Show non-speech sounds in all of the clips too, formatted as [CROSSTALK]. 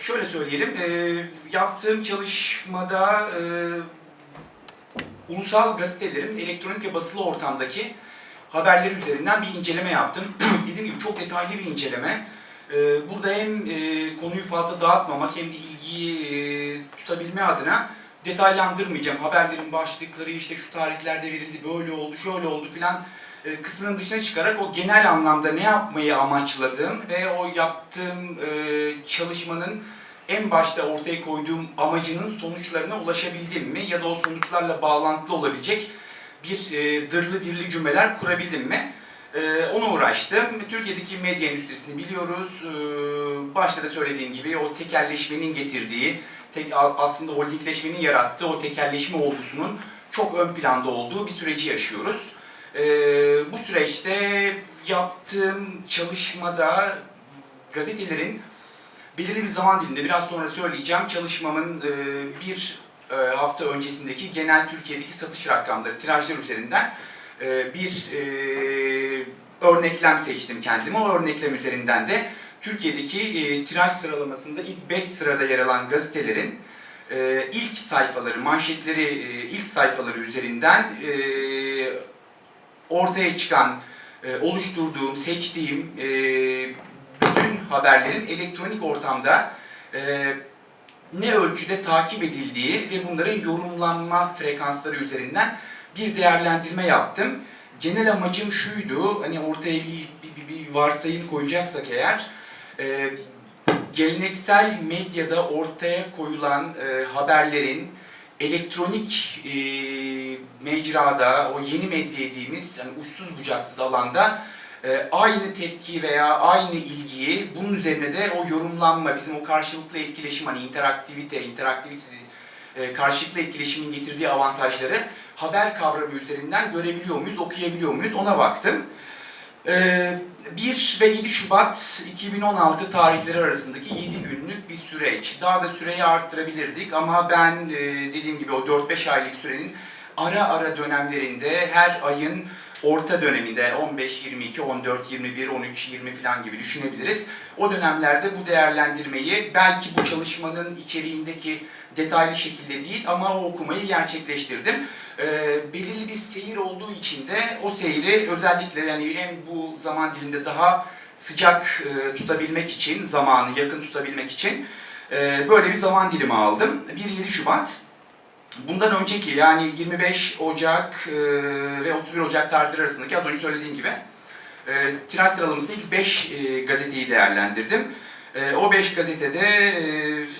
Şöyle söyleyelim, e, yaptığım çalışmada e, ulusal gazetelerin elektronik ve basılı ortamdaki haberleri üzerinden bir inceleme yaptım. [CLEARS THROAT] Dediğim gibi çok detaylı bir inceleme. Ee, burada hem e, konuyu fazla dağıtmamak hem de ilgiyi e, tutabilme adına detaylandırmayacağım. Haberlerin başlıkları işte şu tarihlerde verildi, böyle oldu, şöyle oldu filan e, kısmının dışına çıkarak o genel anlamda ne yapmayı amaçladığım ve o yaptığım e, çalışmanın en başta ortaya koyduğum amacının sonuçlarına ulaşabildim mi ya da o sonuçlarla bağlantılı olabilecek bir e, dırlı dirli cümleler kurabildim mi? E, ona uğraştım. Türkiye'deki medya endüstrisini biliyoruz. E, başta da söylediğim gibi o tekelleşmenin getirdiği, tek, aslında holdingleşmenin yarattığı o tekelleşme olgusunun çok ön planda olduğu bir süreci yaşıyoruz. E, bu süreçte yaptığım çalışmada gazetelerin belirli bir zaman diliminde biraz sonra söyleyeceğim çalışmamın e, bir e, hafta öncesindeki genel Türkiye'deki satış rakamları, tirajlar üzerinden e, bir e, örneklem seçtim kendime. O örneklem üzerinden de Türkiye'deki e, tiraj sıralamasında ilk 5 sırada yer alan gazetelerin e, ilk sayfaları, manşetleri, e, ilk sayfaları üzerinden e, ortaya çıkan, e, oluşturduğum, seçtiğim e, bütün haberlerin elektronik ortamda e, ne ölçüde takip edildiği ve bunların yorumlanma frekansları üzerinden bir değerlendirme yaptım. Genel amacım şuydu, hani ortaya bir, bir, bir, varsayım koyacaksak eğer, e, geleneksel medyada ortaya koyulan e, haberlerin elektronik e, mecrada, o yeni medya dediğimiz yani uçsuz bucaksız alanda e, aynı tepki veya aynı ilgiyi bunun üzerine de o yorumlanma, bizim o karşılıklı etkileşim hani interaktivite, interaktivite e, karşılıklı etkileşimin getirdiği avantajları haber kavramı üzerinden görebiliyor muyuz, okuyabiliyor muyuz ona baktım. E, 1 ve 7 Şubat 2016 tarihleri arasındaki 7 günlük bir süreç. Daha da süreyi arttırabilirdik ama ben e, dediğim gibi o 4-5 aylık sürenin ara ara dönemlerinde her ayın orta döneminde 15, 22, 14, 21, 13, 20 falan gibi düşünebiliriz. O dönemlerde bu değerlendirmeyi belki bu çalışmanın içeriğindeki detaylı şekilde değil ama o okumayı gerçekleştirdim. Ee, belirli bir seyir olduğu için de o seyri özellikle yani en bu zaman dilinde daha sıcak e, tutabilmek için, zamanı yakın tutabilmek için e, böyle bir zaman dilimi aldım. 1-7 Şubat Bundan önceki yani 25 Ocak e, ve 31 Ocak tarihleri arasındaki az önce söylediğim gibi e, tiraj sıralaması ilk 5 e, gazeteyi değerlendirdim. E, o 5 gazetede e,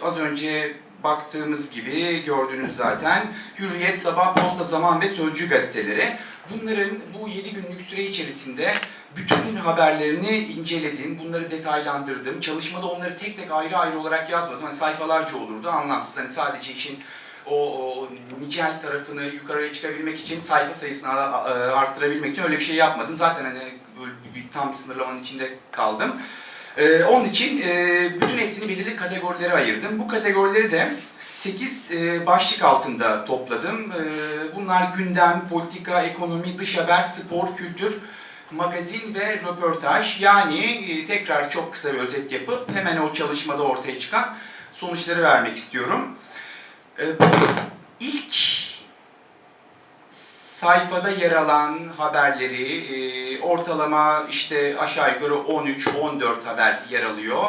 az önce baktığımız gibi gördünüz zaten Hürriyet, Sabah, Posta, Zaman ve Sözcü gazeteleri. Bunların bu 7 günlük süre içerisinde bütün haberlerini inceledim, bunları detaylandırdım. Çalışmada onları tek tek ayrı ayrı olarak yazmadım. Hani sayfalarca olurdu, anlamsız. Hani sadece işin o, o nicel tarafını yukarıya çıkabilmek için sayfa sayısını arttırabilmek için öyle bir şey yapmadım. Zaten hani böyle bir, tam sınırlamanın içinde kaldım. Ee, onun için e, bütün hepsini belirli kategorilere ayırdım. Bu kategorileri de 8 e, başlık altında topladım. E, bunlar gündem, politika, ekonomi, dış haber, spor, kültür, magazin ve röportaj. Yani e, tekrar çok kısa bir özet yapıp hemen o çalışmada ortaya çıkan sonuçları vermek istiyorum. Ee, İlk sayfada yer alan haberleri e, ortalama işte aşağı yukarı 13-14 haber yer alıyor.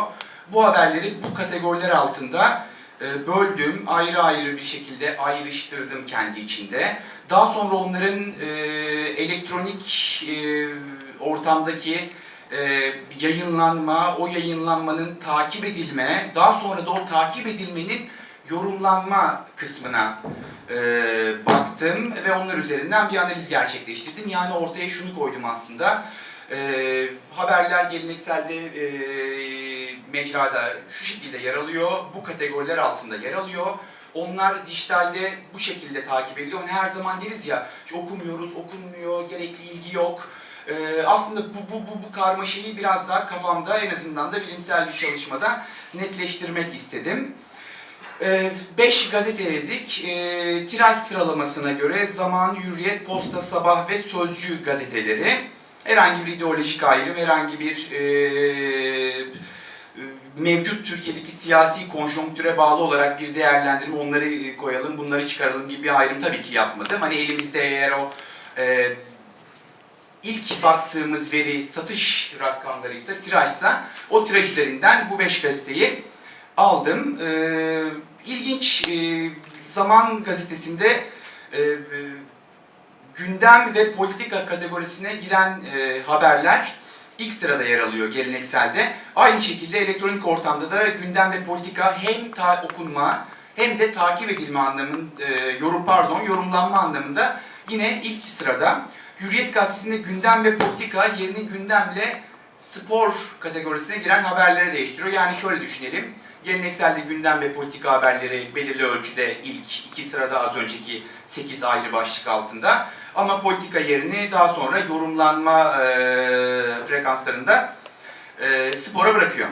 Bu haberleri bu kategoriler altında e, böldüm, ayrı ayrı bir şekilde ayrıştırdım kendi içinde. Daha sonra onların e, elektronik e, ortamdaki e, yayınlanma, o yayınlanmanın takip edilme, daha sonra da o takip edilmenin yorumlanma kısmına e, baktım ve onlar üzerinden bir analiz gerçekleştirdim. Yani ortaya şunu koydum aslında. E, haberler gelenekselde e, mecrada şu şekilde yer alıyor, bu kategoriler altında yer alıyor. Onlar dijitalde bu şekilde takip ediliyor. Hani her zaman deriz ya, okumuyoruz, okunmuyor, gerekli ilgi yok. Ee, aslında bu, bu, bu, bu karmaşayı biraz daha kafamda en azından da bilimsel bir çalışmada netleştirmek istedim. 5 gazete dedik. E, tiraj sıralamasına göre Zaman, Hürriyet, Posta, Sabah ve Sözcü gazeteleri. Herhangi bir ideolojik ayrım, herhangi bir e, e, mevcut Türkiye'deki siyasi konjonktüre bağlı olarak bir değerlendirme onları e, koyalım, bunları çıkaralım gibi bir ayrım tabii ki yapmadım. Hani elimizde eğer o e, ilk baktığımız veri satış rakamları ise tirajsa o tiraj üzerinden bu 5 gazeteyi aldım. E, ilginç e, Zaman gazetesinde e, e, gündem ve politika kategorisine giren e, haberler ilk sırada yer alıyor gelenekselde. Aynı şekilde elektronik ortamda da gündem ve politika hem ta- okunma hem de takip edilme anlamında, e, yorum pardon yorumlanma anlamında yine ilk sırada. Hürriyet gazetesinde gündem ve politika yerini gündemle spor kategorisine giren haberlere değiştiriyor. Yani şöyle düşünelim. Gelenekselde gündem ve politika haberleri belirli ölçüde ilk iki sırada az önceki 8 ayrı başlık altında. Ama politika yerini daha sonra yorumlanma e, frekanslarında e, spora bırakıyor.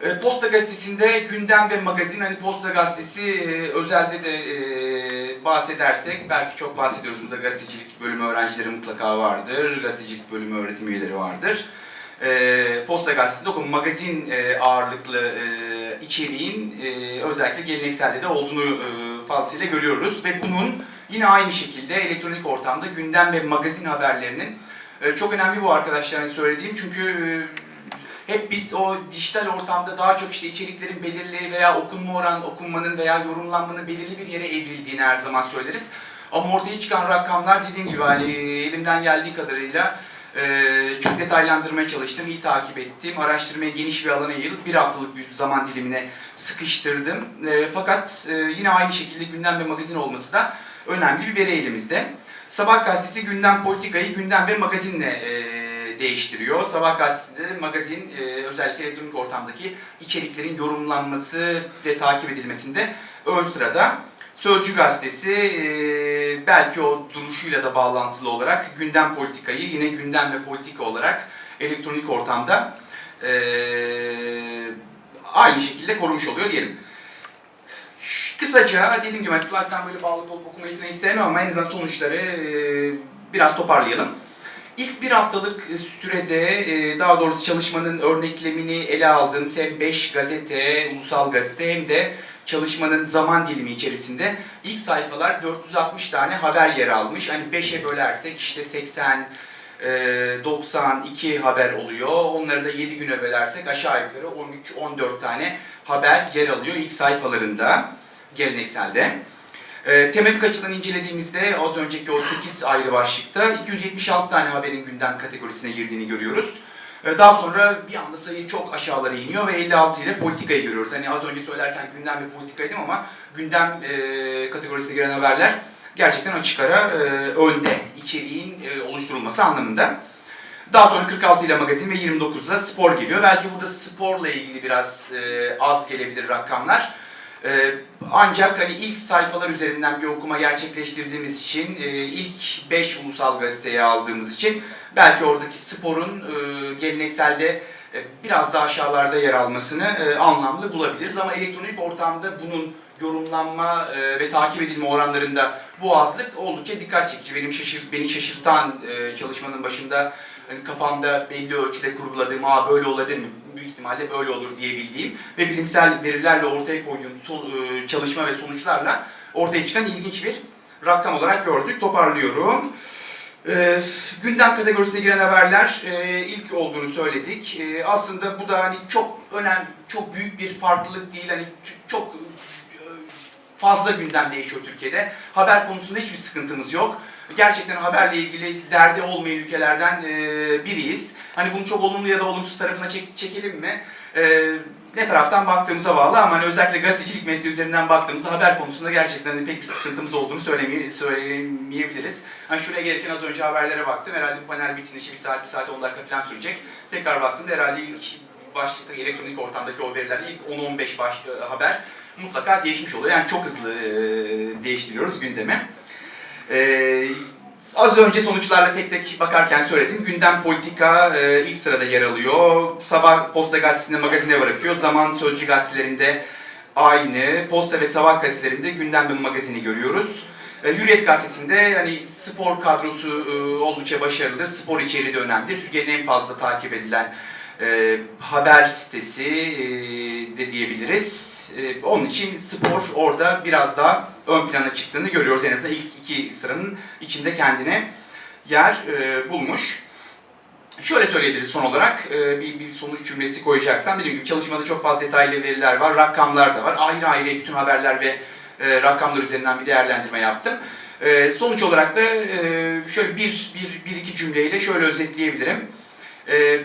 E, Posta Gazetesi'nde gündem ve magazin, hani Posta Gazetesi e, özelde de e, bahsedersek, belki çok bahsediyoruz burada gazetecilik bölümü öğrencileri mutlaka vardır, gazetecilik bölümü öğretim üyeleri vardır. E, Posta Gazetesi'nde okun magazin e, ağırlıklı e, içeriğin e, özellikle gelenekselde de olduğunu e, fazlasıyla görüyoruz ve bunun yine aynı şekilde elektronik ortamda gündem ve magazin haberlerinin e, çok önemli bu arkadaşlar hani söylediğim çünkü e, hep biz o dijital ortamda daha çok işte içeriklerin belirli veya okunma oran, okunmanın veya yorumlanmanın belirli bir yere evrildiğini her zaman söyleriz. Ama ortaya çıkan rakamlar dediğim gibi hani elimden geldiği kadarıyla e, çok detaylandırmaya çalıştım, iyi takip ettim. Araştırmaya geniş bir alana yayılıp bir haftalık bir zaman dilimine sıkıştırdım. E, fakat e, yine aynı şekilde gündem ve magazin olması da önemli bir veri elimizde. Sabah gazetesi gündem politikayı gündem ve magazinle e, değiştiriyor. Sabah gazetesinde magazin e, özellikle elektronik ortamdaki içeriklerin yorumlanması ve takip edilmesinde ön sırada. Sözcü gazetesi e, belki o duruşuyla da bağlantılı olarak gündem politikayı yine gündem ve politika olarak elektronik ortamda e, aynı şekilde korumuş oluyor diyelim. Kısaca dediğim gibi slide'dan böyle bağlı olup falan hiç sevmem ama en azından sonuçları e, biraz toparlayalım. İlk bir haftalık sürede e, daha doğrusu çalışmanın örneklemini ele aldığımız hem 5 gazete, ulusal gazete hem de çalışmanın zaman dilimi içerisinde ilk sayfalar 460 tane haber yer almış. Hani 5'e bölersek işte 80, e, 92 haber oluyor. Onları da 7 güne bölersek aşağı yukarı 13-14 tane haber yer alıyor ilk sayfalarında gelenekselde. E, tematik açıdan incelediğimizde az önceki o 8 ayrı başlıkta 276 tane haberin gündem kategorisine girdiğini görüyoruz. E, daha sonra bir anda sayı çok aşağılara iniyor ve 56 ile politikayı görüyoruz. Hani az önce söylerken gündem ve politikaydım ama gündem e, kategorisine giren haberler gerçekten açık ara e, önde içeriğin oluşturulması anlamında. Daha sonra 46 ile magazin ve 29 ile spor geliyor. Belki burada sporla ilgili biraz az gelebilir rakamlar. Ancak hani ilk sayfalar üzerinden bir okuma gerçekleştirdiğimiz için, ilk 5 ulusal gazeteyi aldığımız için belki oradaki sporun e, gelenekselde e, biraz daha aşağılarda yer almasını e, anlamlı bulabiliriz. Ama elektronik ortamda bunun yorumlanma e, ve takip edilme oranlarında bu azlık oldukça dikkat çekici. Benim şaşırt, beni şaşırtan e, çalışmanın başında hani kafamda belli ölçüde kurguladığım, aa böyle olabilir mi? Büyük ihtimalle böyle olur diyebildiğim ve bilimsel verilerle ortaya koyduğum son- e, çalışma ve sonuçlarla ortaya çıkan ilginç bir rakam olarak gördük. Toparlıyorum. Ee, gündem kategorisine giren haberler e, ilk olduğunu söyledik. E, aslında bu da hani çok önemli, çok büyük bir farklılık değil. Hani çok e, fazla gündem değişiyor Türkiye'de. Haber konusunda hiçbir sıkıntımız yok. Gerçekten haberle ilgili derdi olmayan ülkelerden e, biriyiz. Hani bunu çok olumlu ya da olumsuz tarafına çek- çekelim mi? E, ne taraftan baktığımıza bağlı ama hani özellikle gazetecilik mesleği üzerinden baktığımızda haber konusunda gerçekten pek bir sıkıntımız olduğunu söylemeye, söylemeyebiliriz. Hani şuraya gelirken az önce haberlere baktım. Herhalde bu panel bitinişi bir saat, bir saat 10 dakika falan sürecek. Tekrar baktığımda herhalde ilk başlıkta elektronik ortamdaki o veriler ilk 10-15 baş, e, haber mutlaka değişmiş oluyor. Yani çok hızlı e, değiştiriyoruz gündemi. E, az önce sonuçlarla tek tek bakarken söyledim. Gündem politika e, ilk sırada yer alıyor. Sabah Posta Gazetesi'nde magazine bırakıyor. Zaman Sözcü gazetelerinde aynı. Posta ve Sabah gazetelerinde gündem ve magazini görüyoruz. E, Hürriyet gazetesinde hani spor kadrosu e, oldukça başarılı. Spor içeriği de önemlidir. Türkiye'nin en fazla takip edilen e, haber sitesi e, de diyebiliriz. E, onun için spor orada biraz daha ön plana çıktığını görüyoruz. En azından ilk iki sıranın içinde kendine yer e, bulmuş. Şöyle söyleyebiliriz son olarak, e, bir, bir sonuç cümlesi koyacaksam, dediğim gibi çalışmada çok fazla detaylı veriler var, rakamlar da var. Ayrı ayrı bütün haberler ve e, rakamlar üzerinden bir değerlendirme yaptım. E, sonuç olarak da e, şöyle bir, bir, bir iki cümleyle şöyle özetleyebilirim. E,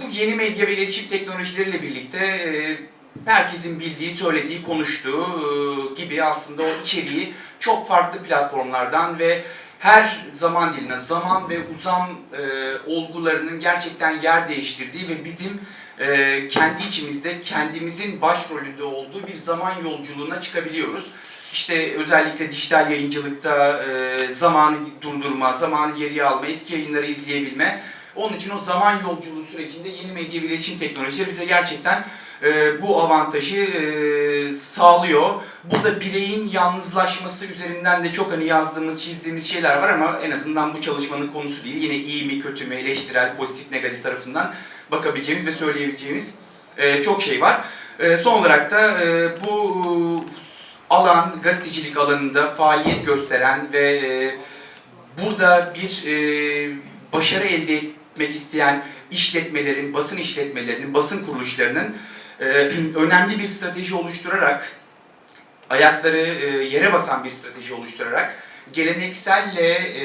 bu yeni medya ve iletişim teknolojileriyle birlikte e, herkesin bildiği, söylediği, konuştuğu e, gibi aslında o içeriği çok farklı platformlardan ve her zaman diline zaman ve uzam e, olgularının gerçekten yer değiştirdiği ve bizim e, kendi içimizde kendimizin başrolünde olduğu bir zaman yolculuğuna çıkabiliyoruz. İşte özellikle dijital yayıncılıkta e, zamanı durdurma, zamanı geriye alma, eski yayınları izleyebilme. Onun için o zaman yolculuğu sürecinde yeni medya ve iletişim teknolojileri bize gerçekten e, bu avantajı e, sağlıyor. Burada bireyin yalnızlaşması üzerinden de çok hani yazdığımız, çizdiğimiz şeyler var ama en azından bu çalışmanın konusu değil. Yine iyi mi, kötü mü, eleştirel, pozitif, negatif tarafından bakabileceğimiz ve söyleyebileceğimiz e, çok şey var. E, son olarak da e, bu alan, gazetecilik alanında faaliyet gösteren ve e, burada bir e, başarı elde etmek isteyen işletmelerin, basın işletmelerinin, basın kuruluşlarının e, [CLEARS THROAT] önemli bir strateji oluşturarak, ayakları e, yere basan bir strateji oluşturarak, gelenekselle e,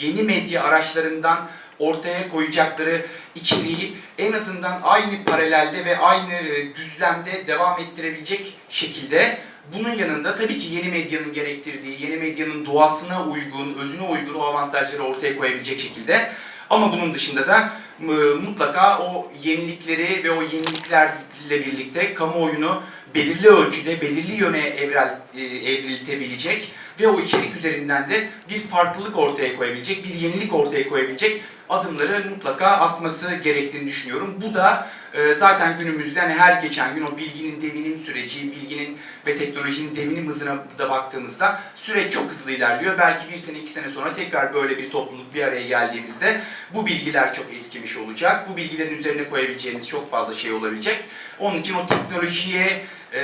yeni medya araçlarından ortaya koyacakları içeriği en azından aynı paralelde ve aynı e, düzlemde devam ettirebilecek şekilde bunun yanında tabii ki yeni medyanın gerektirdiği, yeni medyanın doğasına uygun, özüne uygun o avantajları ortaya koyabilecek şekilde. Ama bunun dışında da mutlaka o yenilikleri ve o yeniliklerle birlikte kamuoyunu belirli ölçüde, belirli yöne evrel, e, evriltebilecek ve o içerik üzerinden de bir farklılık ortaya koyabilecek, bir yenilik ortaya koyabilecek adımları mutlaka atması gerektiğini düşünüyorum. Bu da e, zaten günümüzde hani her geçen gün o bilginin devinim süreci, bilginin ve teknolojinin devinim hızına da baktığımızda süreç çok hızlı ilerliyor. Belki bir sene, iki sene sonra tekrar böyle bir topluluk bir araya geldiğimizde bu bilgiler çok eskimiş olacak. Bu bilgilerin üzerine koyabileceğiniz çok fazla şey olabilecek. Onun için o teknolojiye e,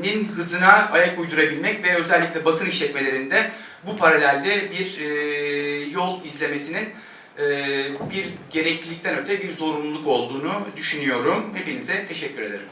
nin hızına ayak uydurabilmek ve özellikle basın işletmelerinde bu paralelde bir e, yol izlemesinin e, bir gereklilikten öte bir zorunluluk olduğunu düşünüyorum. Hepinize teşekkür ederim.